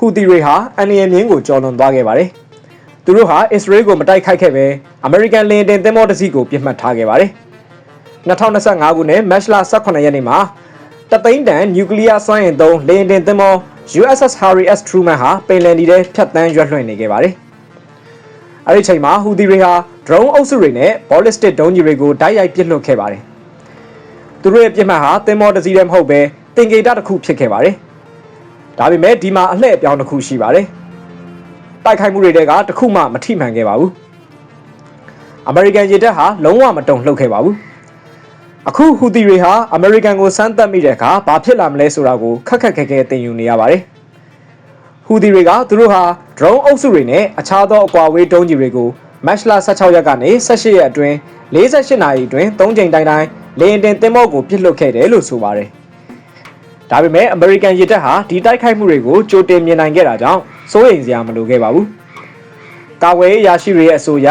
ဟူသီတွေဟာအန်နီယမြင်းကိုကျော်လွန်သွားခဲ့ပါတယ်။သူတို့ဟာအစ္စရေးကိုမတိုက်ခိုက်ခဲ့ပဲအမေရိကန်လင်တင်သင်္ဘောတစ်စီးကိုပြစ်မှတ်ထားခဲ့ပါတယ်။2025ခုနှစ်မတ်လ18ရက်နေ့မှာတသိန်းတန်နျူကလ িয়ার စွမ်းအင်သုံးလင်တင်သင်္ဘော USS Harry S Truman ဟာပင်လယ်နီထဲဖြတ်တန်းရွက်လွှင့်နေခဲ့ပါတယ်။အဲဒီချိန်မှာဟူသီတွေဟာ drone အုပ်စုတွေနဲ့ ballistic ဒုံးကျည်တွေကိုတိုက်ရိုက်ပစ်လွှတ်ခဲ့ပါတယ်။သူတို့ရဲ့ပြစ်မှတ်ဟာသင်္ဘောတစ်စီးတည်းမဟုတ်ပဲတင်ကေတတစ်ခုဖြစ်ခဲ့ပါတယ်။ ဒါပေမဲ့ဒီမှာအလှည့်အပြောင်းတစ်ခုရှိပါတယ်။တိုက်ခိုက်မှုတွေတဲကတစ်ခုမှမထိမှန်ခဲ့ပါဘူး။အမေရိကန်ရေတပ်ဟာလုံးဝမတုံ့လှုပ်ခဲ့ပါဘူး။အခုဟူသီတွေဟာအမေရိကန်ကိုစမ်းသပ်မိတဲ့အခါဘာဖြစ်လာမလဲဆိုတာကိုခက်ခက်ခဲခဲသင်ယူနေရပါတယ်။ဟူသီတွေကသူတို့ဟာ drone အုပ်စုတွေနဲ့အခြားသောအကွာဝေးတုံးကြီးတွေကိုမတ်လ16ရက်ကနေ18ရက်အတွင်း48နာရီအတွင်း3ချိန်တိုင်းတိုင်းလေယာဉ်တင်သင်္ဘောကိုပစ်လွတ်ခဲ့တယ်လို့ဆိုပါတယ်။ ဒါပေမဲ့အမေရိကန်ရေတပ်ဟာဒီတိုက်ခိုက်မှုတွေကိုကြိုတင်မြင်နိုင်ခဲ့တာကြောင့်စိုးရိမ်စရာမလိုခဲ့ပါဘူး။ကာဝေးရရှိတွေရဲ့အဆိုအရ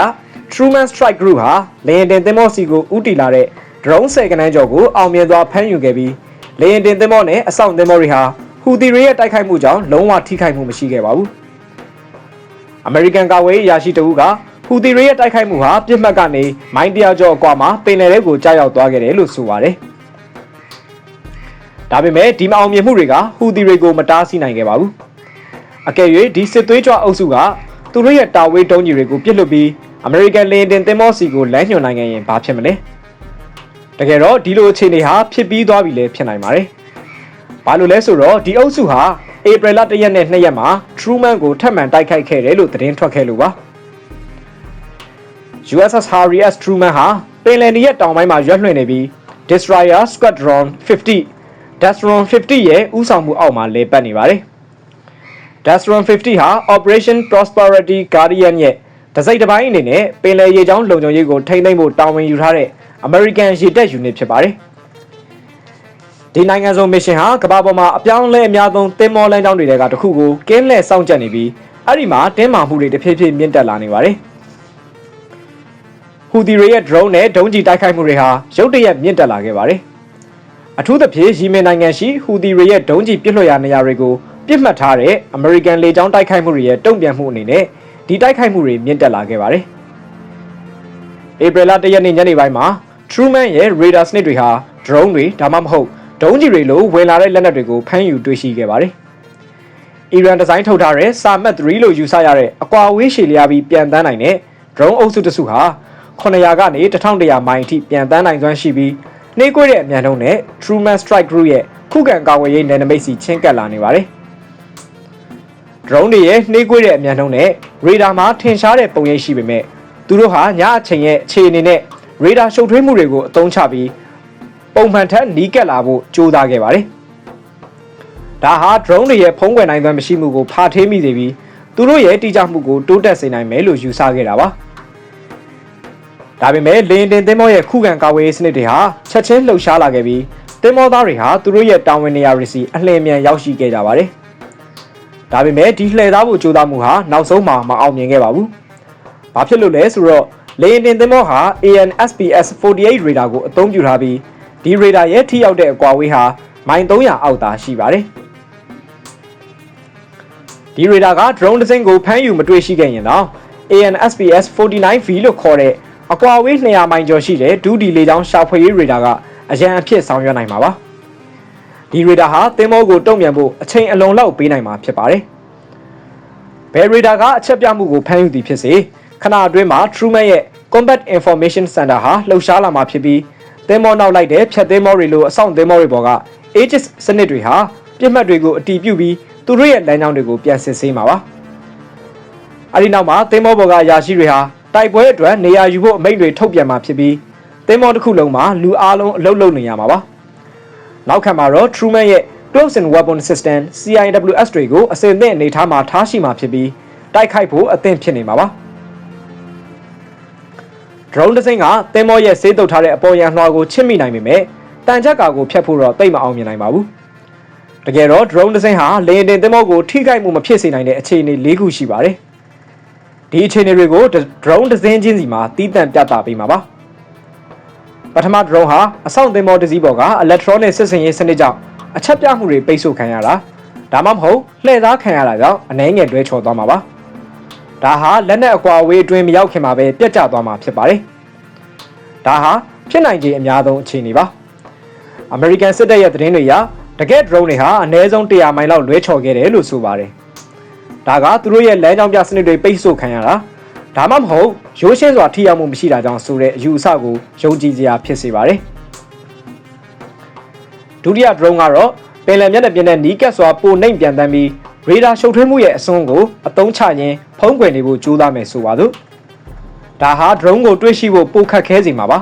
Truman Strike Group ဟာလေယာဉ်တင်သင်္ဘောစီကိုဥတီလာတဲ့ drone ဆယ်ကနန်းကျော်ကိုအောင်မြင်စွာဖမ်းယူခဲ့ပြီးလေယာဉ်တင်သင်္ဘောနဲ့အဆောင်သင်္ဘောတွေဟာဟူသီတွေရဲ့တိုက်ခိုက်မှုကြောင့်လုံးဝထိခိုက်မှုမရှိခဲ့ပါဘူး။အမေရိကန်ကာဝေးအရာရှိတဦးကဟူသီတွေရဲ့တိုက်ခိုက်မှုဟာပြစ်မှတ်ကနေမိုင်းတရာကျော်အကွာမှာပင်လယ်ထဲကိုကြားရောက်သွားခဲ့တယ်လို့ဆိုပါတယ်။ ဒါပေမဲ့ဒီမအောင်မြင်မှုတွေကဟူသီတွေကိုမတားဆီးနိုင်ခဲ့ပါဘူး။အကယ်၍ဒီစစ်သွေးကြွအုပ်စုကသူတို့ရဲ့တာဝေးတုံးကြီးတွေကိုပြစ်လွတ်ပြီးအမေရိကန်လေယာဉ်တင်သင်္ဘောစီကိုလမ်းညွှန်နိုင်ခဲ့ရင်ဘာဖြစ်မလဲ။တကယ်တော့ဒီလိုအခြေအနေဟာဖြစ်ပြီးသွားပြီလေဖြစ်နိုင်ပါတယ်။ဘာလို့လဲဆိုတော့ဒီအုပ်စုဟာဧပြီလ1ရက်နဲ့2ရက်မှာ Truman ကိုထပ်မံတိုက်ခိုက်ခဲ့တယ်လို့သတင်းထွက်ခဲ့လို့ပါ။ USS Harry S Truman ဟာပင်လယ်နီရဲ့တောင်ပိုင်းမှာရွက်လွှင့်နေပြီး Destroyer Squadron 50 Destron 50ရဲ့ဦးဆောင်မှုအောက်မှာလေပတ်နေပါတယ်။ Destron 50ဟာ Operation Prosperity Guardian ရဲ့တစိမ့်တစ်ပိုင်းအနေနဲ့ပင်လယ်ရေကြောင်းလုံခြုံရေးကိုထိန်းသိမ်းဖို့တာဝန်ယူထားတဲ့ American ရေတပ်ယူနစ်ဖြစ်ပါတယ်။ဒီနိုင်ငံစုံမစ်ရှင်ဟာကမ္ဘာပေါ်မှာအပြောင်းအလဲအများဆုံးသင်္ဘောလမ်းကြောင်းတွေကတစ်ခုကိုကင်းလှည့်စောင့်ကြပ်နေပြီးအဲ့ဒီမှာတင်းမာမှုတွေတစ်ဖြည်းဖြည်းမြင့်တက်လာနေပါတယ်။ဟူသီတွေရဲ့ drone နဲ့ဒုံးကျည်တိုက်ခိုက်မှုတွေဟာရုတ်တရက်မြင့်တက်လာခဲ့ပါတယ်။ အထူးသဖြင့်ယီမင်နိုင်ငံရှိဟူသီတွေရဲ့ဒုံးကျည်ပစ်လွှတ်ရာနေရာတွေကိုပြစ်မှတ်ထားတဲ့အမေရိကန်လေကြောင်းတိုက်ခိုက်မှုတွေရဲ့တုံ့ပြန်မှုအနေနဲ့ဒီတိုက်ခိုက်မှုတွေမြင့်တက်လာခဲ့ပါတယ်။ဧပြီလ၁ရက်နေ့ညနေပိုင်းမှာ Truman ရဲ့ radar စနစ်တွေဟာ drone တွေဒါမှမဟုတ်ဒုံးကျည်တွေလိုဝင်လာတဲ့လက်နက်တွေကိုဖမ်းယူတွေ့ရှိခဲ့ပါတယ်။အီရန်ဒီဇိုင်းထုတ်ထားတဲ့စာမတ်3လို့ယူဆရတဲ့အကွာအဝေးရှည်လျားပြီးပြန်တန်းနိုင်တဲ့ drone အုပ်စုတစ်စုဟာ900ကနေ1100မိုင်အထိပြန်တန်းနိုင်စွမ်းရှိပြီး နှိကွေးတဲ့အမြန်နှုန်းနဲ့ Truman Strike Group ရဲ့ခုခံကာကွယ်ရေးနယ်နိမိတ်စီချင်းကပ်လာနေပါတယ်။ drone တွေရဲ့နှိကွေးတဲ့အမြန်နှုန်းနဲ့ radar မှာထင်ရှားတဲ့ပုံရိပ်ရှိပေမဲ့သူတို့ဟာညအချိန်ရဲ့အခြေအနေနဲ့ radar ရှုပ်ထွေးမှုတွေကိုအသုံးချပြီးပုံမှန်ထက်နီးကပ်လာဖို့ကြိုးစားခဲ့ပါတယ်။ဒါဟာ drone တွေရဲ့ဖုံးကွယ်နိုင်စွမ်းမရှိမှုကိုဖာထေးမိစေပြီးသူတို့ရဲ့တိကျမှုကိုတိုးတက်စေနိုင်မယ်လို့ယူဆခဲ့တာပါ။ ဒါပေမဲ့လင်းတင်သင်းမောရဲ့ခုခံကာဝေးစနစ်တွေဟာချက်ချင်းလှုပ်ရှားလာခဲ့ပြီးသင်းမောသားတွေဟာသူတို့ရဲ့တာဝန်နေရာတွေစီအလှည့်မြန်ရောက်ရှိခဲ့ကြပါတယ်။ဒါပေမဲ့ဒီလှည့်သားဖို့ကြိုးစားမှုဟာနောက်ဆုံးမှာမအောင်မြင်ခဲ့ပါဘူး။ဘာဖြစ်လို့လဲဆိုတော့လေယာဉ်တင်သင်္ဘောဟာ ANSPS 48 radar ကိုအသုံးပြုထားပြီးဒီ radar ရဲ့ထိရောက်တဲ့အကွာဝေးဟာမိုင်300အောက်သာရှိပါတယ်။ဒီ radar က drone တစ်စင်းကိုဖမ်းယူမတွေ့ရှိခဲ့ရင်တော့ ANSPS 49V လို့ခေါ်တဲ့ အကွာဝေး200မိုင်ကျော်ရှိတဲ့ဒူးဒီလေကြောင်းရှာဖွေရေး radar ကအရန်အဖြစ်ဆောင်ရွက်နိုင်မှာပါ။ဒီ radar ဟာသင်္ဘောကိုတုံ့ပြန်ဖို့အချိန်အလွန်လောက်ပေးနိုင်မှာဖြစ်ပါတယ်။ဘယ် radar ကအချက်ပြမှုကိုဖမ်းယူသည်ဖြစ်စေခဏအတွင်းမှာ Truman ရဲ့ Combat Information Center ဟာလှုပ်ရှားလာမှာဖြစ်ပြီးသင်္ဘောနောက်လိုက်တဲ့ဖြတ်သင်္ဘောတွေလိုအဆောင်သင်္ဘောတွေပေါ်က Aegis စနစ်တွေဟာပြစ်မှတ်တွေကိုအတီးပြုတ်ပြီးသူတို့ရဲ့လမ်းကြောင်းတွေကိုပြန်စစ်ဆေးမှာပါ။အဲဒီနောက်မှာသင်္ဘောပေါ်ကယာရှိတွေဟာ တိုက်ပွဲအတွက်နေရာယူဖို့အမိန့်တွေထုတ်ပြန်มาဖြစ်ပြီးသင်္ဘောတစ်ခုလုံးမှာလူအားလုံးအလုပ်လုပ်နေရမှာပါ။နောက်ခံမှာတော့ Truman ရဲ့ Close in Weapon System CIWS တွေကိုအစင်သင့်အနေထားမှာထားရှိမှာဖြစ်ပြီးတိုက်ခိုက်ဖို့အသင့်ဖြစ်နေမှာပါ။ drone တစ်စင်းကသင်္ဘောရဲ့ဆေးတုပ်ထားတဲ့အပေါ်ယံလွှာကိုချစ်မိနိုင်ပေမဲ့တန်ချက်ကာကိုဖျက်ဖို့တော့တိတ်မအောင်မြင်နိုင်ပါဘူး။တကယ်တော့ drone တစ်စင်းဟာလေယာဉ်တင်သင်္ဘောကိုထိခိုက်မှုမဖြစ်စေနိုင်တဲ့အခြေအနေ၄ခုရှိပါတယ်။ ဒီအခြေအနေတွေကို drone တစ်စင်းချင်းစီမှာတီးတန့်ပြသပေးမှာပါပထမ drone ဟာအဆောင်သင်္ဘောတစ်စီးပေါ်က electronic စစ်စင်ရေးစနစ်ကြောင့်အချက်ပြမှုတွေပိတ်ဆို့ခံရတာဒါမှမဟုတ်လှည့်သားခံရတာကြောင့်အနှဲငယ်တွဲချော်သွားမှာပါဒါဟာလက်နက်အကွာအဝေးအတွင်းမရောက်ခင်မှာပဲပြတ်ကျသွားမှာဖြစ်ပါတယ်ဒါဟာဖြစ်နိုင်ခြေအများဆုံးအခြေအနေပါအမေရိကန်စစ်တပ်ရဲ့သတင်းတွေအရတကယ် drone တွေဟာအနည်းဆုံး100မိုင်လောက်လွဲချော်ခဲ့တယ်လို့ဆိုပါတယ် ဒါကသူတို့ရဲ့လမ်းကြောင်းပြစနစ်တွေပိတ်ဆို့ခံရတာဒါမှမဟုတ်ရိုးရှင်းစွာထိရောက်မှုမရှိတာကြောင့်ဆိုတဲ့အယူအဆကိုယုံကြည်စရာဖြစ်စေပါတယ်ဒုတိယ drone ကတော့ပင်လယ်မျက်နှာပြင်နဲ့နီးကပ်စွာပိုနှိမ်ပြန်တမ်းပြီးရေဒါရှုပ်ထွေးမှုရဲ့အစွန်းကိုအသုံးချရင်းဖုံးကွယ်နေဖို့ကြိုးစားမယ်ဆိုပါစို့ဒါဟာ drone ကိုတွေးရှိဖို့ပိုခက်ခဲစေမှာပါ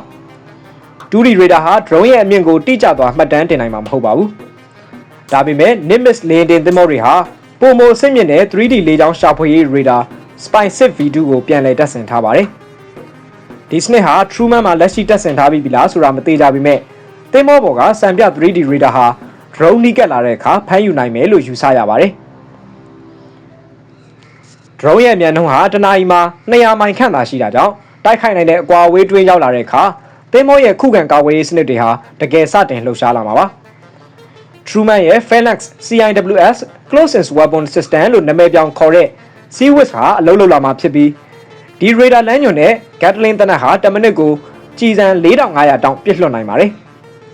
ဒူရီရေဒါဟာ drone ရဲ့အမြင့်ကိုတိကျစွာမှတ်တမ်းတင်နိုင်မှာမဟုတ်ပါဘူးဒါပေမဲ့ Nimbus လေယာဉ်တင်သင်္ဘောတွေဟာ ပုံမအဆင့်မြင့်တဲ့ 3D လေကြောင်းရှာဖွေရေးရေဒါ Spy-6 V2 ကိုပြန်လည်တပ်ဆင်ထားပါတယ်ဒီစနစ်ဟာ Truman မှာလက်ရှိတပ်ဆင်ထားပြီးပြီလားဆိုတာမသိကြပေမဲ့သင်္ဘောပေါ်ကစံပြ 3D radar ဟာ drone နီးကပ်လာတဲ့အခါဖမ်းယူနိုင်မယ်လို့ယူဆရပါတယ်။ drone ရဲ့အမြန်နှုန်းဟာတနာရီမှာ200မိုင်ခန့်သာရှိတာကြောင့်တိုက်ခိုက်နိုင်တဲ့အကွာအဝေးတွင်းရောက်လာတဲ့အခါသင်္ဘောရဲ့ခုခံကာကွယ်ရေးစနစ်တွေဟာတကယ်စတင်လှုပ်ရှားလာမှာပါ။ Truman ရဲ့ Phalanx CIWS Closest Weapon System လို့နာမည်ပြောင်းခေါ်တဲ့ Seawitch ဟာအလုပ်လုပ်လာမှာဖြစ်ပြီးဒီ radar လမ်းညွန်နဲ့ Gatling တနက်ဟာ10မိနစ်ကိုကြည်စံ4500တောင်ပြစ်လွှတ်နိုင်ပါတယ်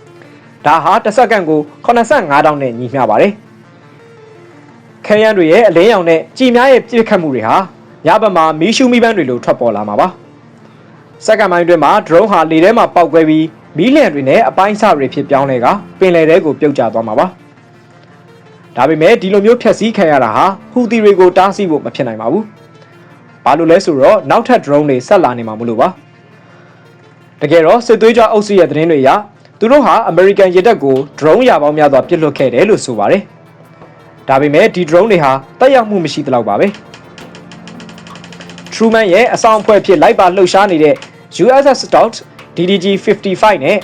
။ဒါဟာတစ်စက္ကန့်ကို85တောင်နဲ့ညီမျှပါတယ်။ခဲယမ်းတွေရဲ့အလင်းရောင်နဲ့ကြည်များရဲ့ပြစ်ခတ်မှုတွေဟာညဘက်မှာမီးရှူမီးပန်းတွေလိုထွက်ပေါ်လာမှာပါ။စက္ကန့်ပိုင်းတွင်မှာ drone ဟာလေထဲမှာပောက်ကွဲပြီး မီးလျံတွေနဲ့အပိုင်းစတွေဖြစ်ပြောင်းလဲကပင်လယ်ထဲကိုပြုတ်ကျသွားမှာပါ။ဒါပေမဲ့ဒီလိုမျိုးဖြက်စီးခံရတာဟာဟူသီတွေကိုတားဆီးဖို့မဖြစ်နိုင်ပါဘူး။ဘာလို့လဲဆိုတော့နောက်ထပ် drone တွေဆက်လာနေမှာမလို့ပါ။တကယ်တော့စစ်သွေးကြွအုပ်စုရဲ့သတင်းတွေအရသူတို့ဟာအမေရိကန်ရေတပ်ကို drone ရာပေါင်းများစွာပစ်လွှတ်ခဲ့တယ်လို့ဆိုပါတယ်။ဒါပေမဲ့ဒီ drone တွေဟာတက်ရောက်မှုမရှိသလောက်ပါပဲ။ Truman ရဲ့အဆောင်အဖွဲ့ဖြစ်လိုက်ပါလှုပ်ရှားနေတဲ့ USS Stout DDG-55 နဲ့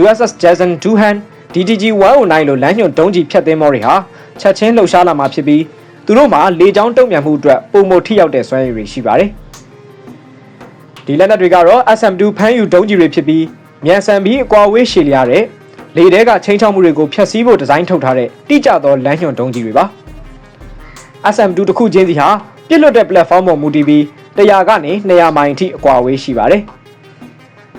USS Jason Doohan DDG-109 လိုလမ်းညွှန်တုံးကြီးဖြတ်သင်းမောတွေဟာချက်ချင်းလှုပ်ရှားလာမှာဖြစ်ပြီးသူတို့မှာလေကြောင်းတုံ့ပြန်မှုအတွက်ပုံမထိရောက်တဲ့စွမ်းရည်တွေရှိပါတယ်။ဒီလက်နက်တွေကတော့ SM2 ဖမ်းယူတုံးကြီးတွေဖြစ်ပြီးမြန်ဆန်ပြီးအကွာဝေးရှည်လျားတဲ့လေထဲကချိန်ချောက်မှုတွေကိုဖျက်ဆီးဖို့ဒီဇိုင်းထုတ်ထားတဲ့တိကျသောလမ်းညွှန်တုံးကြီးတွေပါ။ SM2 တစ်ခုချင်းစီဟာပြစ်လွတ်တဲ့ platform ပေါ်မူတည်ပြီး100ကနေ200မိုင်အထိအကွာအဝေးရှိပါတယ်။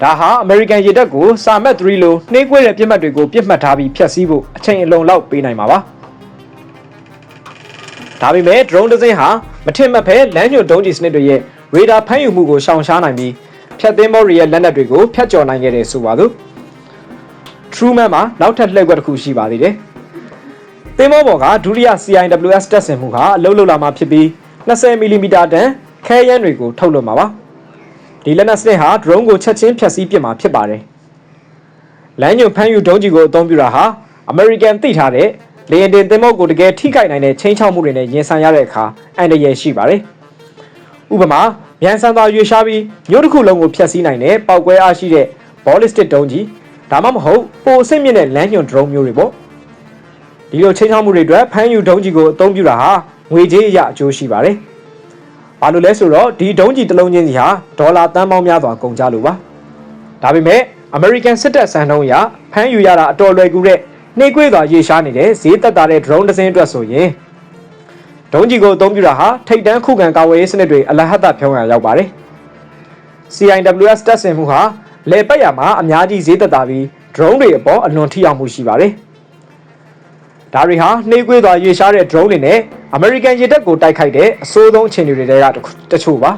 ဒါဟာ American ရေတပ်ကိုစာမက်3လိုနှေးကွေးတဲ့ပြစ်မှတ်တွေကိုပြစ်မှတ်ထားပြီးဖျက်ဆီးဖို့အချိန်အလုံလောက်ပေးနိုင်မှာပါ။ဒါပေမဲ့ drone တစ်စင်းဟာမထင်မှတ်ဖဲလမ်းညွှန်တုံးကြီးစနစ်တွေရဲ့ radar ဖမ်းယူမှုကိုရှောင်ရှားနိုင်ပြီးဖြတ်သင်းဘောတွေရဲ့လက်နက်တွေကိုဖျက်ကျော်နိုင်ခဲ့တယ်ဆိုပါစို့ Truman မှာနောက်ထပ်လှည့်ကွက်တစ်ခုရှိပါသေးတယ်။သင်းဘောပေါ်ကဒုတိယ CIWS တက်ဆင်မှုဟာအလုံးလုံးလာမှာဖြစ်ပြီး20 mm တန်ခဲယမ်းတွေကိုထုတ်လွှတ်မှာပါ။ ဒီလက်နက်စနစ်ဟာ drone ကိုချက်ချင်းဖျက်ဆီးပစ်မှာဖြစ်ပါတယ်။လမ်းညွန်ဖမ်းယူဒုံးကြီးကိုအသုံးပြုတာဟာ American သိထားတဲ့လေယာဉ်တင်သင်္ဘောကိုတကယ်ထိခိုက်နိုင်တဲ့ချင်းချောက်မှုတွေနဲ့ရင်ဆိုင်ရတဲ့အခါအန္တရာယ်ရှိပါတယ်။ဥပမာမြန်ဆန်စွာရွေရှားပြီးမြို့တစ်ခုလုံးကိုဖျက်ဆီးနိုင်တဲ့ပောက်ကွဲအားရှိတဲ့ ballistic ဒုံးကြီးဒါမှမဟုတ်ပိုအဆင့်မြင့်တဲ့လမ်းညွန် drone မျိုးတွေပေါ့ဒီလိုချင်းချောက်မှုတွေအတွက်ဖမ်းယူဒုံးကြီးကိုအသုံးပြုတာဟာငွေကြေးအရအကျိုးရှိပါတယ် ဘာလို့လဲဆိုတော့ဒီဒုံးကြီးတစ်လုံးချင်းစီဟာဒေါ်လာတန်းပေါင်းများစွာကုန်ကြလို့ပါဒါပေမဲ့ American စစ်တပ်စံနှုန်းအရဖမ်းယူရတာအတော်လွယ်ကူတဲ့နှိကွေးစွာရေရှားနေတဲ့ဈေးသက်သာတဲ့ drone တစ်စင်းအတွက်ဆိုရင်ဒုံးကြီးကိုအသုံးပြုတာဟာထိတ်တန်းခုခံကာဝေးရေးစနစ်တွေအလဟတ်တဖြုံးရရောက်ပါတယ် CIWS တက်ဆင်မှုဟာလေပတ်ရမှာအများကြီးဈေးသက်သာပြီး drone တွေအပေါ်အလွန်ထိရောက်မှုရှိပါတယ်ဒါတွေဟာနှေးကွေးစွာရေရှားတဲ့ drone တွေနဲ့ American ရေတပ်ကိုတိုက်ခိုက်တဲ့အဆိုးဆုံးအခြေအနေတွေကတချို့ပါ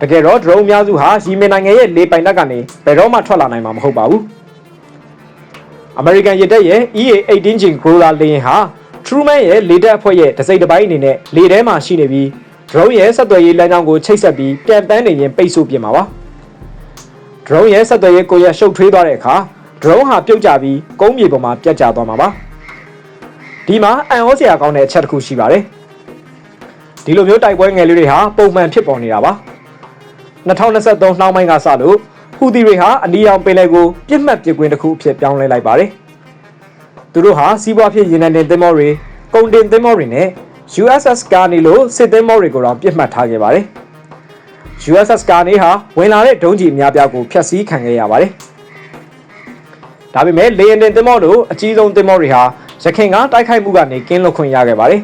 တကယ်တော့ drone အများစုဟာရီမင်နိုင်ငံရဲ့လေပိုင်နက်ကနေဘယ်တော့မှထွက်လာနိုင်မှာမဟုတ်ပါဘူး American ရေတပ်ရဲ့ EA-18 Jin Growler လေယာဉ်ဟာ Truman ရဲ့လေတပ်အဖွဲ့ရဲ့တစိမ့်တစ်ပိုင်းအနေနဲ့လေထဲမှာရှိနေပြီး drone ရဲ့ဆက်သွယ်ရေးလမ်းကြောင်းကိုချိတ်ဆက်ပြီးပြန်ပန်းနေရင်ပိတ်ဆို့ပြမှာပါ drone ရဲ့ဆက်သွယ်ရေးကိုရရှုပ်ထွေးသွားတဲ့အခါ drone ဟာပြုတ်ကျပြီးကုန်းမြေပေါ်မှာပြတ်ကျသွားမှာပါ ဒီမှာအန်ဩစရာကောင်းတဲ့အချက်တစ်ခုရှိပါတယ်ဒီလိုမျိုးတိုက်ပွဲငယ်လေးတွေဟာပုံမှန်ဖြစ်ပေါ်နေတာပါ2023နှောင်းပိုင်းကစလို့ဟူသီတွေဟာအနီရောင်ပင်လယ်ကိုပြစ်မှတ်ပစ်ကွင်းတစ်ခုအဖြစ်ပြောင်းလဲလိုက်ပါတယ်သူတို့ဟာစီးပွားဖြစ်ရေနံတင်သင်္ဘောတွေကုန်တင်သင်္ဘောတွေနဲ့ USS Carney လိုစစ်သင်္ဘောတွေကိုတော့ပြစ်မှတ်ထားခဲ့ပါတယ်။ USS Carney ဟာဝင်လာတဲ့ဒုံးကျည်အများပြားကိုဖျက်ဆီးခံခဲ့ရပါတယ်။ဒါပေမဲ့လေယာဉ်တင်သင်္ဘောတို့အကြီးဆုံးသင်္ဘောတွေဟာ ရခိုင်ကတိုက်ခိုက်မှုကနေကင်းလွတ်ခွင့်ရခဲ့ပါတယ်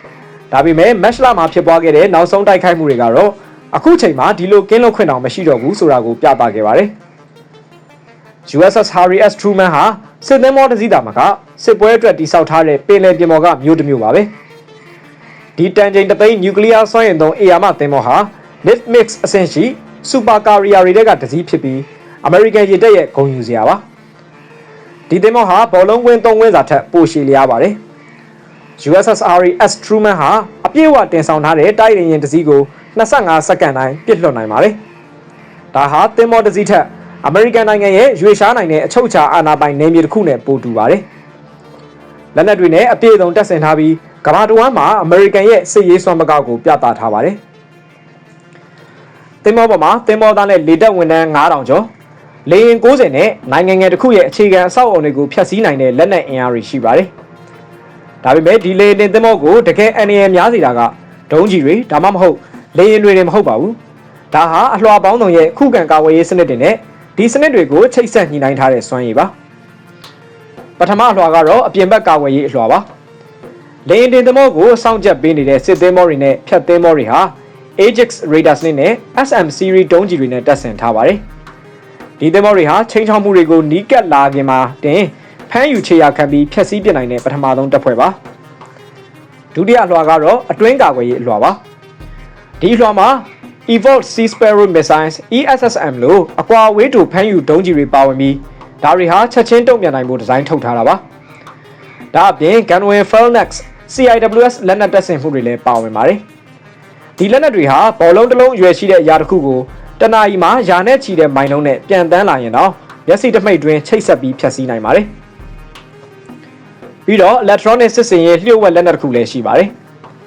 ။ဒါပေမဲ့မက်ရှလာမှာဖြစ်ပွားခဲ့တဲ့နောက်ဆုံးတိုက်ခိုက်မှုတွေကတော့အခုချိန်မှာဒီလိုကင်းလွတ်ခွင့်တောင်မရှိတော့ဘူးဆိုတာကိုပြသခဲ့ပါတယ်။ USS Harry S Truman ဟာစစ်သင်္ဘောတစ်စီးတာမကစစ်ပွဲအတွက်တိစောက်ထားတဲ့ပင်လယ်ပြင်ပေါ်ကမြို့တစ်မြို့ပါပဲ။ဒီတန်ချိန်တသိန်းနျူကလ িয়ার စွမ်းအင်သုံးအေယာမသင်္ဘောဟာ lift mix အဆင့်ရှိစူပါကာရီယာတွေကတစ်စီးဖြစ်ပြီးအမေရိကန်ရေတပ်ရဲ့ဂုဏ်ယူစရာပါ။ ဒီသင်္ဘောဟာဘောလုံးကွင်း၃ဝင်းစာထက်ပိုရှည်လျားပါတယ်။ USS Harry S Truman ဟာအပြည့်အဝတင်ဆောင်ထားတဲ့တိုက်ရင်ရင်တစ်စီးကို25စက္ကန့်တိုင်းပြစ်လွှတ်နိုင်ပါတယ်။ဒါဟာသင်္ဘောတစ်စီးထက်အမေရိကန်နိုင်ငံရဲ့ရွေရှားနိုင်တဲ့အချုပ်အခြာအာဏာပိုင်နယ်မြေတစ်ခုနဲ့ပိုတူပါတယ်။လက်နက်တွေနဲ့အပြည့်အစုံတပ်ဆင်ထားပြီးကမ္ဘာတစ်ဝန်းမှာအမေရိကန်ရဲ့စစ်ရေးစွမ်းပကားကိုပြသထားပါတယ်။သင်္ဘောပေါ်မှာသင်္ဘောသားနဲ့လေတပ်ဝန်ထမ်း9000ကျော် လေယာဉ်90နဲ့နိုင်ငံငယ်တစ်ခုရဲ့အခြေခံအဆောက်အအုံတွေကိုဖျက်ဆီးနိုင်တဲ့လက်နက်အင်အားတွေရှိပါတယ်။ဒါပေမဲ့ဒီလေယာဉ်တင်သင်္ဘောကိုတကယ်အန္တရာယ်များစေတာကဒုံးကြီးတွေဒါမှမဟုတ်လေယာဉ်တွေတွေမဟုတ်ပါဘူး။ဒါဟာအလွှာပေါင်းစုံရဲ့ခုခံကာဝေးရေးစနစ်တွေနဲ့ဒီစနစ်တွေကိုချိတ်ဆက်ညှိနှိုင်းထားတဲ့စွမ်းရည်ပါ။ပထမအလွှာကတော့အပြင်ဘက်ကာဝေးရေးအလွှာပါ။လေယာဉ်တင်သင်္ဘောကိုစောင့်ကြပ်ပေးနေတဲ့စစ်သင်္ဘောတွေနဲ့ဖြတ်သင်္ဘောတွေဟာ Ajax radar စနစ်နဲ့ SM series ဒုံးကျည်တွေနဲ့တပ်ဆင်ထားပါတယ်။ ဒီသင်္ဘောတွေဟာချိန်ချောင်းမှုတွေကိုနီးကပ်လာခင်မှာတင်ဖမ်းယူချေရခံပြီးဖျက်ဆီးပစ်နိုင်တဲ့ပထမဆုံးတပ်ဖွဲ့ပါ။ဒုတိယအလွှာကတော့အတွင်းကာကွယ်ရေးအလွှာပါ။ဒီအလွှာမှာ Evolved Sea Sparrow Missiles ESSM လို့အကွာအဝေးတူဖမ်းယူဒုံးကျည်တွေပါဝင်ပြီးဒါတွေဟာချက်ချင်းတုံ့ပြန်နိုင်ဖို့ဒီဇိုင်းထုတ်ထားတာပါ။ဒါအပြင် Gunway Felnex CIWS လက်နက်တပ်ဆင်မှုတွေလည်းပါဝင်ပါတယ်။ဒီလက်နက်တွေဟာဘောလုံးတစ်လုံးအရွယ်ရှိတဲ့အရာတစ်ခုကို တနအီမှာယာနဲ့ချီတဲ့မိုင်လုံးနဲ့ပြန်တန်းလာရင်တော့မျက်စိတမိတ်တွင်ချိတ်ဆက်ပြီးဖျက်ဆီးနိုင်ပါတယ်။ပြီးတော့ electronic စစ်စင်ရေးလျှို့ဝှက်လက်နက်တစ်ခုလည်းရှိပါတယ်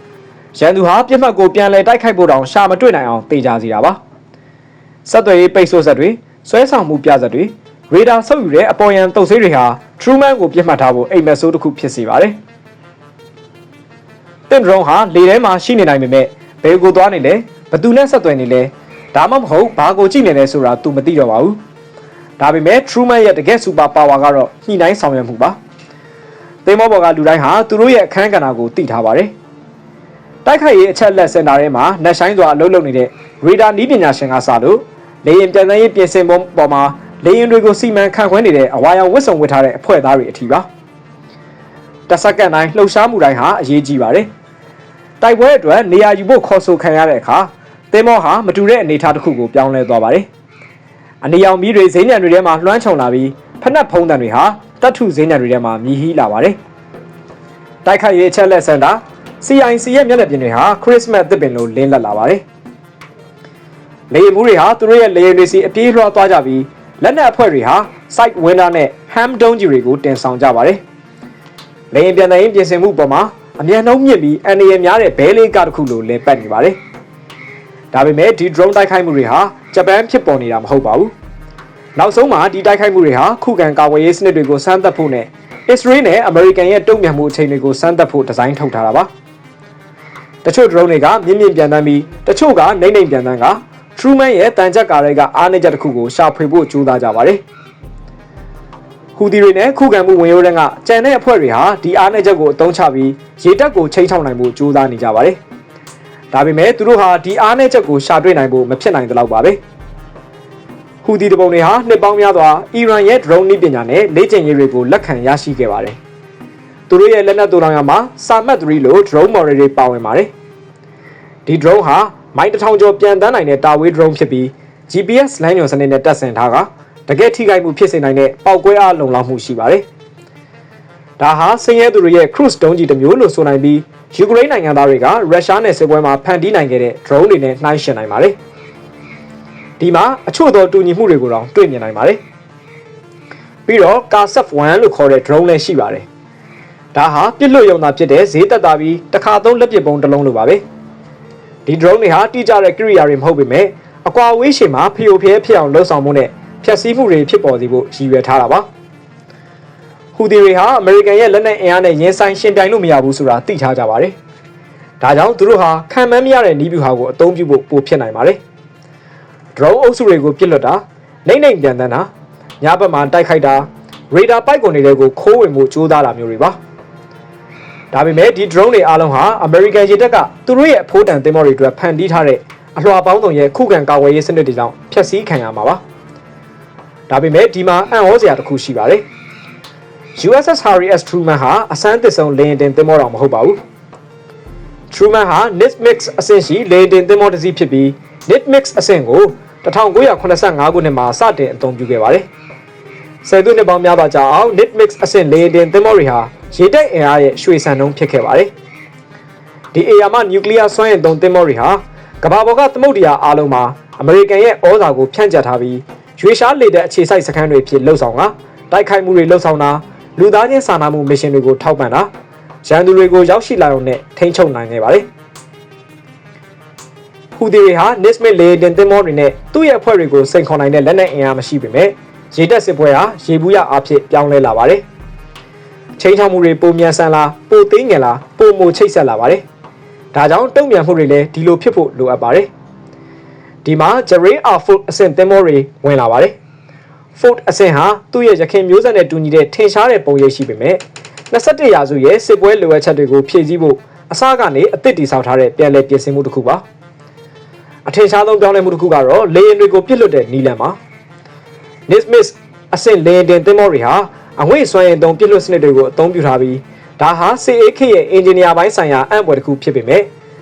။ရန်သူဟာပြစ်မှတ်ကိုပြန်လည်တိုက်ခိုက်ဖို့တောင်ရှာမတွေ့နိုင်အောင်တေချာစီတာပါ။ဆက်သွယ်ရေးပိတ်ဆို့ဆက်တွေဆွဲဆောင်မှုပြဆက်တွေရေဒါဆုပ်ယူတဲ့အပေါ်ယံတုပ်ဆေးတွေဟာ Truman ကိုပြစ်မှတ်ထားဖို့အိမ်မက်ဆိုးတစ်ခုဖြစ်စေပါတယ်။တင်ဒရုံဟာလေထဲမှာရှိနေနိုင်ပေမဲ့ဘယ်ကိုသွားနေလဲဘသူနဲ့ဆက်သွယ်နေလဲ ဒါမှမဟုတ်ဘာကိုကြည့်နေလဲဆိုတာ तू မသိတော့ပါဘူးဒါပေမဲ့ Truman ရဲ့တကယ် super power ကတော့ညှိနှိုင်းဆောင်ရွက်မှုပါသင်္ဘောပေါ်ကလူတိုင်းဟာသူတို့ရဲ့အခန်းကဏ္ဍကိုသိထားပါတယ်တိုက်ခိုက်ရေးအချက်လက်စင်တာထဲမှာနှက်ဆိုင်စွာအလုပ်လုပ်နေတဲ့ radar နီးပညာရှင်ကစလို့လေယာဉ်ပြန်တန်းရေးပြင်ဆင်ပုံပေါ်မှာလေယာဉ်တွေကိုစီမံခန့်ခွဲနေတဲ့အဝါရောင်ဝတ်စုံဝတ်ထားတဲ့အဖွဲ့သားတွေအထီးပါတစ်စက္ကန့်တိုင်းလှုပ်ရှားမှုတိုင်းဟာအရေးကြီးပါတယ်တိုက်ပွဲအတွက်နေရာယူဖို့ခေါ်ဆိုခံရတဲ့အခါ သင်္ဘောဟာမတူတဲ့အနေအထားတစ်ခုကိုပြောင်းလဲသွားပါတယ်။အနေရောင်မီးတွေဈေးညံတွေထဲမှာလွှမ်းခြုံလာပြီးဖက်နှက်ဖုံးတံတွေဟာတတ်ထုဈေးညံတွေထဲမှာမြည်ဟီးလာပါတယ်။တိုက်ခိုက်ရေးချက်လက်စင်တာ CIC ရဲ့မျက်နှာပြင်တွေဟာခရစ်စမတ်သစ်ပင်လိုလင်းလက်လာပါတယ်။လေယာဉ်မှုတွေဟာသူတို့ရဲ့လေယာဉ်တွေစီအပြေးလွှားသွားကြပြီးလက်နက်အဖွဲ့တွေဟာ site window နဲ့ ham ဒုံးကြီးတွေကိုတင်ဆောင်ကြပါတယ်။လေယာဉ်ပြန်တဲ့ပြင်ဆင်မှုပေါ်မှာအမြန်နှုံးမြင့်ပြီးအန်ဒီရများတဲ့ဘဲလေးကတစ်ခုလိုလဲပတ်နေပါတယ်။ ဒါပေမဲ့ဒီ drone တိုက်ခိုက်မှုတွေဟာဂျပန်ဖြစ်ပေါ်နေတာမဟုတ်ပါဘူး။နောက်ဆုံးမှာဒီတိုက်ခိုက်မှုတွေဟာခုခံကာကွယ်ရေးစနစ်တွေကိုစမ်းသပ်ဖို့နဲ့ Israel နဲ့ American ရဲ့တုံ့ပြန်မှုအချိန်တွေကိုစမ်းသပ်ဖို့ဒီဇိုင်းထုတ်ထားတာပါ။တချို့ drone တွေကမြင့်မြင့်ပြန်တန်းပြီးတချို့ကနှိမ့်နှိမ့်ပြန်တန်းက Truman ရဲ့တန်ကြပ်ကားတွေကအားနည်းချက်တစ်ခုကိုရှာဖွေဖို့ကြိုးစားကြပါတယ်။ဟူဒီတွေနဲ့ခုခံမှုဝင်ရိုးတဲ့ကကြံတဲ့အဖွဲ့တွေဟာဒီအားနည်းချက်ကိုအသုံးချပြီးရေတပ်ကိုချိန်ချောက်နိုင်ဖို့ကြိုးစားနေကြပါတယ်။ ဒါပေမဲ့သူတို့ဟာဒီအားနည်းချက်ကိုရှာတွေ့နိုင်ဖို့မဖြစ်နိုင်သလောက်ပါပဲ။ဟူဒီတပုံတွေဟာနှစ်ပေါင်းများစွာအီရန်ရဲ့ drone နည်းပညာနဲ့လေ့ကျင့်ရေးတွေကိုလက်ခံရရှိခဲ့ပါတယ်။သူတို့ရဲ့လက်နက်တူတောင်ရမှာစာမတ်3လို့ drone model တွေပါဝင်ပါတယ်။ဒီ drone ဟာမိုင်းတစ်ထောင်ကျော်ပြန်တန်းနိုင်တဲ့တာဝေး drone ဖြစ်ပြီး GPS လမ်းညွှန်စနစ်နဲ့တပ်ဆင်ထားကတကယ်ထိခိုက်မှုဖြစ်စေနိုင်တဲ့ပောက်ကွဲအားလုံလောက်မှုရှိပါတယ်။ ဒါဟာဆင်းရဲသူတွေရဲ့ cruise ဒုံးကြီးတစ်မျိုးလို့ဆိုနိုင်ပြီးယူကရိန်းနိုင်ငံသားတွေကရုရှားနဲ့စစ်ပွဲမှာဖန်တီးနိုင်ခဲ့တဲ့ drone တွေနဲ့နှိုင်းယှဉ်နိုင်ပါတယ်။ဒီမှာအချို့သောတူညီမှုတွေကိုတော့တွေ့မြင်နိုင်ပါတယ်။ပြီးတော့ Kasef 1 လို့ခေါ်တဲ့ drone လည်းရှိပါတယ်။ဒါဟာပြစ်လွတ်ရုံသာဖြစ်တဲ့ဈေးသက်သာပြီးတစ်ခါသုံးလက်ပစ်ပုံတစ်လုံးလိုပါပဲ။ဒီ drone တွေဟာတိကျတဲ့ကိရိယာတွေမဟုတ်ပေမဲ့အကွာဝေးရှင်မှာဖျို့ဖျဲဖြစ်အောင်လှုပ်ဆောင်မှုနဲ့ဖျက်ဆီးမှုတွေဖြစ်ပေါ်စေဖို့ရည်ရွယ်ထားတာပါ ဟူဒီတွေဟာအမေရိကန်ရဲ့လက်နက်အင်အားနဲ့ရင်ဆိုင်ရှင်ပြိုင်လို့မရဘူးဆိုတာသိထားကြပါတယ်ဒါကြောင့်သူတို့ဟာခံမှန်းမရတဲ့နီးဗျူဟာကိုအသုံးပြုဖို့ပိုဖြစ်နိုင်ပါတယ် drone အုပ်စုတွေကိုပြစ်လွတ်တာနိုင်နိုင်ပြန်တန်းတာညဘက်မှာတိုက်ခိုက်တာရေဒါပိုက်ကွန်တွေကိုခိုးဝင်မှုကြိုးစားတာမျိုးတွေပါဒါပေမဲ့ဒီ drone တွေအားလုံးဟာ American ရေတပ်ကသူတို့ရဲ့အဖိုးတန်သင်္ဘောတွေအတွက်ဖန်တီးထားတဲ့အလွှာပေါင်းစုံရဲ့ခုခံကာကွယ်ရေးစနစ်တွေကြောင့်ဖျက်ဆီးခံရမှာပါဒါပေမဲ့ဒီမှာအံ့ဩစရာတစ်ခုရှိပါတယ် USS Harry S Truman ဟာအစမ်းသစ်ဆုံးလေယာဉ်တင်သင်္ဘောတော်မဟုတ်ပါဘူး Truman ဟာ Nitmix အဆင့်ရှိလေယာဉ်တင်သင်္ဘောတစ်စီးဖြစ်ပြီး Nitmix အဆင့်ကို1985ခုနှစ်မှာစတင်အသုံးပြုခဲ့ပါတယ်ဆယ်စုနှစ်ပေါင်းများစွာကြာအောင် Nitmix အဆင့်လေယာဉ်တင်သင်္ဘောတွေဟာရေတပ်အင်အားရဲ့ရွှေစံနှုန်းဖြစ်ခဲ့ပါတယ်ဒီအရာမှာနျူကလ িয়ার စွမ်းအင်သုံးသင်္ဘောတွေဟာကမ္ဘာပေါ်ကသမုဒ္ဒရာအားလုံးမှာအမေရိကန်ရဲ့ဩဇာကိုဖြန့်ကျက်ထားပြီးရွေရှားလေတဲ့အခြေစိုက်စခန်းတွေဖြစ်လှုပ်ဆောင်တာတိုက်ခိုက်မှုတွေလှုပ်ဆောင်တာ လူသားချင်းစာနာမှုမစ်ရှင်တွေကိုထောက်ပံ့တာရန်သူတွေကိုရောက်ရှိလာအောင်နဲ့ထိန်းချုပ်နိုင်ခဲ့ပါတယ်ဟူဒီတွေဟာ Nismit လေတင်သင်္ဘောတွေနဲ့သူ့ရဲ့အဖွဲ့တွေကိုစိန်ခေါ်နိုင်တဲ့လက်နက်အင်အားမရှိပေမဲ့ရေတပ်စစ်ပွဲဟာရေဘူးရအဖြစ်ပြောင်းလဲလာပါတယ်ချိန်ထောင်မှုတွေပုံမြန်ဆန်လာပိုသေးငယ်လာပုံမချိတ်ဆက်လာပါတယ်ဒါကြောင့်တုံ့ပြန်မှုတွေလည်းဒီလိုဖြစ်ဖို့လိုအပ်ပါတယ်ဒီမှာ Jerry R. Ford အဆင့်သင်္ဘောတွေဝင်လာပါတယ် Ford အဆင့်ဟာသူ့ရဲ့ရခင်မျိုးဆက်နဲ့တူညီတဲ့ထင်ရှားတဲ့ပုံရိပ်ရှိပေမဲ့21ရာစုရဲ့စစ်ပွဲလိုအပ်ချက်တွေကိုဖြည့်ဆည်းဖို့အစကနေအသစ်တည်ဆောက်ထားတဲ့ပြန်လည်ပြင်ဆင်မှုတစ်ခုပါအထင်ရှားဆုံးပြောင်းလဲမှုတစ်ခုကတော့လေယာဉ်တွေကိုပြစ်လွတ်တဲ့နီလန်ပါ Nismis အဆင့်လေယာဉ်တင်သင်္ဘောတွေဟာအငွေ့စွမ်းရည်သုံးပြစ်လွတ်စနစ်တွေကိုအသုံးပြုထားပြီးဒါဟာ CAK ရဲ့အင်ဂျင်နီယာပိုင်းဆိုင်ရာအံ့ဘွယ်တစ်ခုဖြစ်ပေမဲ့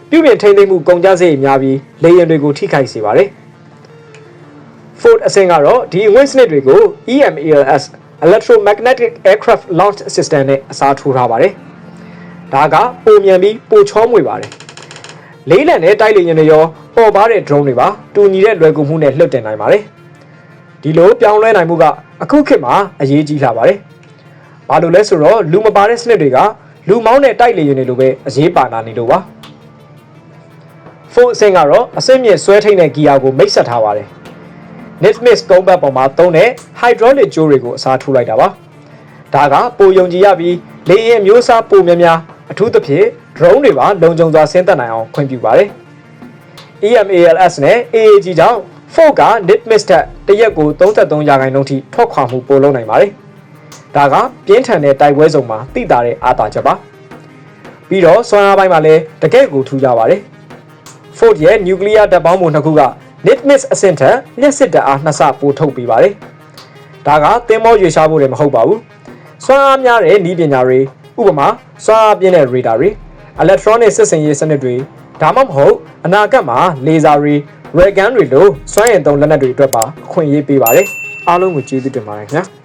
ပြုပြင်ထိန်းသိမ်းမှုကုန်ကျစရိတ်များပြီးလေယာဉ်တွေကိုထိခိုက်စေပါတယ် Ford အဆင့်ကတော့ဒီအငွေ့စနစ်တွေကို EMALS Electromagnetic Aircraft Launch System နဲ့အစားထိုးထားပါတယ်။ဒါကပုံမြန်ပြီးပိုချောမွေပါတယ်။လေးလံနဲ့တိုက်လေယာဉ်တွေရောပေါ်ပါတဲ့ drone တွေပါတူညီတဲ့လွယ်ကူမှုနဲ့လွှတ်တင်နိုင်ပါတယ်။ဒီလိုပြောင်းလဲနိုင်မှုကအခုခေတ်မှာအရေးကြီးလာပါတယ်။ဘာလို့လဲဆိုတော့လူမပါတဲ့စနစ်တွေကလူမောင်းတဲ့တိုက်လေယာဉ်တွေလိုပဲအရေးပါလာနေလို့ပါ။ Ford အဆင့်ကတော့အဆင့်မြင့်ဆွဲထိန်တဲ့ဂီယာကိုမိတ်ဆက်ထားပါတယ်။ Nitmix ကုန်းဘက်ပေါ်မှာသုံးတဲ့ hydraulic ကြိုးတွေကိုအစားထိုးလိုက်တာပါ။ဒါကပိုယုံကြည်ရပြီးလေယာဉ်မျိုးအစားပိုများများအထူးသဖြင့် drone တွေပါလုံခြုံစွာဆင်းသက်နိုင်အောင်ခွင့်ပြုပါတယ်။ EMALS နဲ့ AAG ကြောင့် Ford က Nitmix ထက်တစ်ရက်ကို33ရာခိုင်နှုန်းထိထွက်ခွာမှုပိုလုပ်နိုင်ပါတယ်။ဒါကပြင်းထန်တဲ့တိုက်ပွဲစုံမှာတိတာတဲ့အားသာချက်ပါ။ပြီးတော့စွမ်းအားပိုင်းမှာလည်းတကယ့်ကိုထူးကြပါတယ်။ Ford ရဲ့ nuclear ဓာတ်ပေါင်းပုံနှစ်ခုက Nitmix အဆင့်ထက်လျှက်စစ်တပ်အားနှစ်ဆပိုထုတ်ပေးပါတယ်။ဒါကသင်္ဘောရွေရှားဖို့လည်းမဟုတ်ပါဘူး။စွမ်းအားများတဲ့နည်းပညာတွေဥပမာစွမ်းအားပြင်းတဲ့ radar တွေ electronic စစ်စင်ရေးစနစ်တွေဒါမှမဟုတ်အနာဂတ်မှာ laser တွေ ray gun တွေလိုစွမ်းရည်သုံးလက်နက်တွေအတွက်ပါအခွင့်အရေးပေးပါတယ်။အားလုံးကိုကျေးဇူးတင်ပါတယ်ခင်ဗျာ။